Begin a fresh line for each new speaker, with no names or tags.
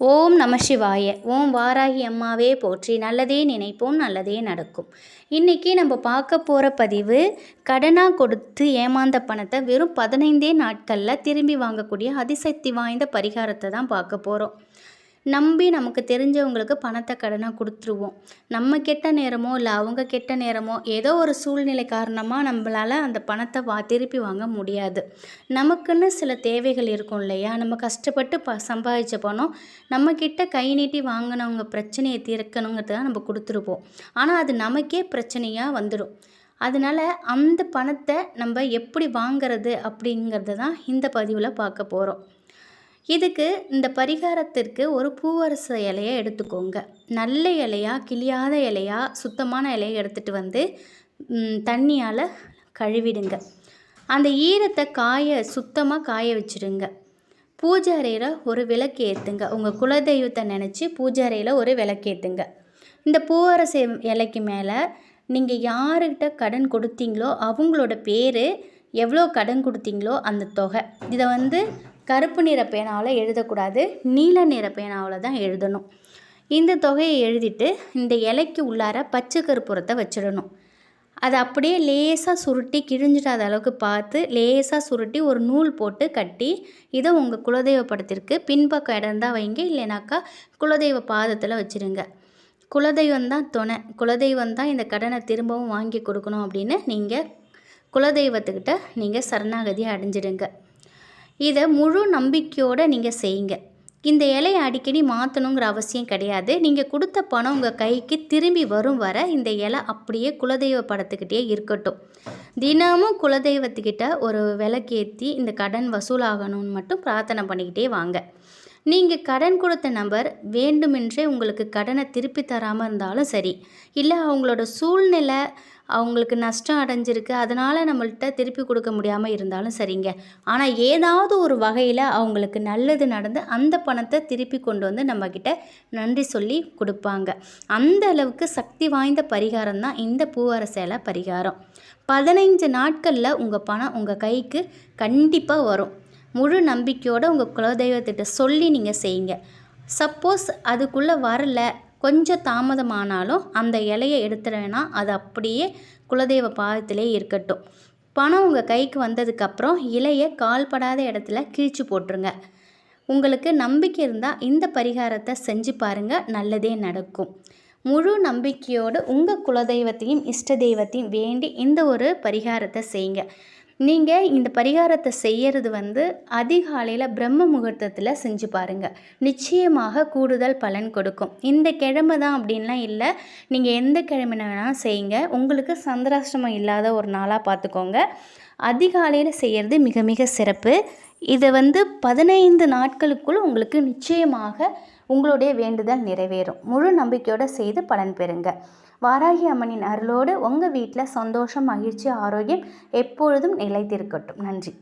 ஓம் நம சிவாய. ஓம் வாராகி அம்மாவே போற்றி. நல்லதே நினைப்போம் நல்லதே நடக்கும். இன்றைக்கி நம்ம பார்க்க போகிற பதிவு கடனாக கொடுத்து ஏமாந்த பணத்தை வெறும் பதினைந்தே நாட்களில் திரும்பி வாங்கக்கூடிய அதிசக்தி வாய்ந்த பரிகாரத்தை தான் பார்க்க போகிறோம் நம்பி நமக்கு தெரிஞ்சவங்களுக்கு பணத்தை கடனாக கொடுத்துருவோம். நம்ம கெட்ட நேரமோ இல்லை அவங்க கெட்ட நேரமோ ஏதோ ஒரு சூழ்நிலை காரணமாக நம்மளால் அந்த பணத்தை வா திருப்பி வாங்க முடியாது. நமக்குன்னு சில தேவைகள் இருக்கும் இல்லையா? நம்ம கஷ்டப்பட்டு ப சம்பாதிச்ச பணம் நம்மக்கிட்ட கை நீட்டி வாங்கினவங்க பிரச்சனையை தீர்க்கணுங்கிறது தான் நம்ம கொடுத்துருப்போம். ஆனால் அது நமக்கே பிரச்சனையாக வந்துடும் அதனால் அந்த பணத்தை நம்ம எப்படி வாங்கிறது அப்படிங்கிறது தான் இந்த பதிவில் பார்க்க போகிறோம் இதுக்கு இந்த பரிகாரத்திற்கு ஒரு பூவரச இலையை எடுத்துக்கோங்க. நல்ல இலையாக கிளியாத இலையாக சுத்தமான இலையை எடுத்துகிட்டு வந்து தண்ணியால் கழுவிடுங்க. அந்த ஈரத்தை காய சுத்தமாக காய வச்சுடுங்க. பூஜை அறையில் ஒரு விளக்கு ஏற்றுங்க உங்கள் குலதெய்வத்தை நினச்சி பூஜை அறையில் ஒரு விளக்கு ஏற்றுங்க இந்த பூவரச இலைக்கு மேலே நீங்கள் யாருக்கிட்ட கடன் கொடுத்தீங்களோ அவங்களோட பேர் எவ்வளோ கடன் கொடுத்தீங்களோ அந்த தொகை. இதை வந்து கருப்பு நிற பேனாவில் எழுதக்கூடாது நீல நிற பேனாவில் தான் எழுதணும். இந்த தொகையை எழுதிட்டு இந்த இலைக்கு உள்ளார பச்சை கருப்புரத்தை வச்சிடணும். அதை அப்படியே லேசாக சுருட்டி கிழிஞ்சிடாத அளவுக்கு பார்த்து லேசாக சுருட்டி ஒரு நூல் போட்டு கட்டி இதை உங்கள் குலதெய்வ படத்திற்கு பின்பக்கம் இடம் தான் வைங்க இல்லைனாக்கா குலதெய்வ பாதத்தில் வச்சுருங்க. குலதெய்வம் தான் துணை. குலதெய்வம் தான் இந்த கடனை திரும்பவும் வாங்கி கொடுக்கணும் அப்படின்னு நீங்கள் குலதெய்வத்துக்கிட்ட நீங்கள் சரணாகதியை அடைஞ்சிடுங்க. இதை முழு நம்பிக்கையோடு நீங்கள் செய்யுங்க. இந்த இலையை அடிக்கடி மாற்றணுங்கிற அவசியம் கிடையாது. நீங்கள் கொடுத்த பணம் உங்கள் கைக்கு திரும்பி வரும் வர இந்த இலை அப்படியே குலதெய்வ படத்துக்கிட்டே இருக்கட்டும். தினமும் குலதெய்வத்துக்கிட்ட ஒரு விளக்கேற்றி இந்த கடன் வசூலாகணும்னு மட்டும் பிரார்த்தனை பண்ணிக்கிட்டே வாங்க. நீங்கள் கடன் கொடுத்த நபர் வேண்டுமென்றே உங்களுக்கு கடனை திருப்பி தராமல் இருந்தாலும் சரி இல்லை அவங்களோட சூழ்நிலை அவங்களுக்கு நஷ்டம் அடைஞ்சிருக்கு அதனால் நம்மள்கிட்ட திருப்பி கொடுக்க முடியாமல் இருந்தாலும் சரிங்க. ஆனால் ஏதாவது ஒரு வகையில் அவங்களுக்கு நல்லது நடந்து அந்த பணத்தை திருப்பி கொண்டு வந்து நம்மக்கிட்ட நன்றி சொல்லி கொடுப்பாங்க. அந்த அளவுக்கு சக்தி வாய்ந்த பரிகாரம் தான் இந்த பூவார சேலை பரிகாரம். பதினைஞ்சு நாட்களில் உங்கள் பணம் உங்கள் கைக்கு கண்டிப்பாக வரும். முழு நம்பிக்கையோடு உங்கள் குலதெய்வத்திட்ட சொல்லி நீங்கள் செய்யுங்க. சப்போஸ் அதுக்குள்ளே வரல கொஞ்சம் தாமதமானாலும் அந்த இலையை எடுத்துறேன்னா அது அப்படியே குலதெய்வ பாதத்திலே இருக்கட்டும். பணம் உங்கள் கைக்கு வந்ததுக்கப்புறம் இலையை கால்படாத இடத்துல கிழிச்சு போட்டுருங்க. உங்களுக்கு நம்பிக்கை இருந்தால் இந்த பரிகாரத்தை செஞ்சு பாருங்கள் நல்லதே நடக்கும். முழு நம்பிக்கையோடு உங்கள் குலதெய்வத்தையும் இஷ்ட தெய்வத்தையும் வேண்டி இந்த ஒரு பரிகாரத்தை செய்யுங்க. நீங்கள் இந்த பரிகாரத்தை செய்கிறது வந்து அதிகாலையில் பிரம்ம முகூர்த்தத்தில் செஞ்சு பாருங்கள் நிச்சயமாக கூடுதல் பலன் கொடுக்கும். இந்த கிழமை தான் அப்படின்லாம் இல்லை. நீங்கள் எந்த கிழமை வேணாலும் செய்யுங்க. உங்களுக்கு சந்திராஷ்டிரமம் இல்லாத ஒரு நாளாக பார்த்துக்கோங்க அதிகாலையில் செய்கிறது மிக மிக சிறப்பு. இதை வந்து பதினைந்து நாட்களுக்குள் உங்களுக்கு நிச்சயமாக உங்களுடைய வேண்டுதல் நிறைவேறும். முழு நம்பிக்கையோடு செய்து பலன் பெறுங்க. வாராகி அம்மனின் அருளோடு உங்கள் வீட்டில் சந்தோஷம் மகிழ்ச்சி ஆரோக்கியம் எப்பொழுதும் நிலைத்திருக்கட்டும். நன்றி.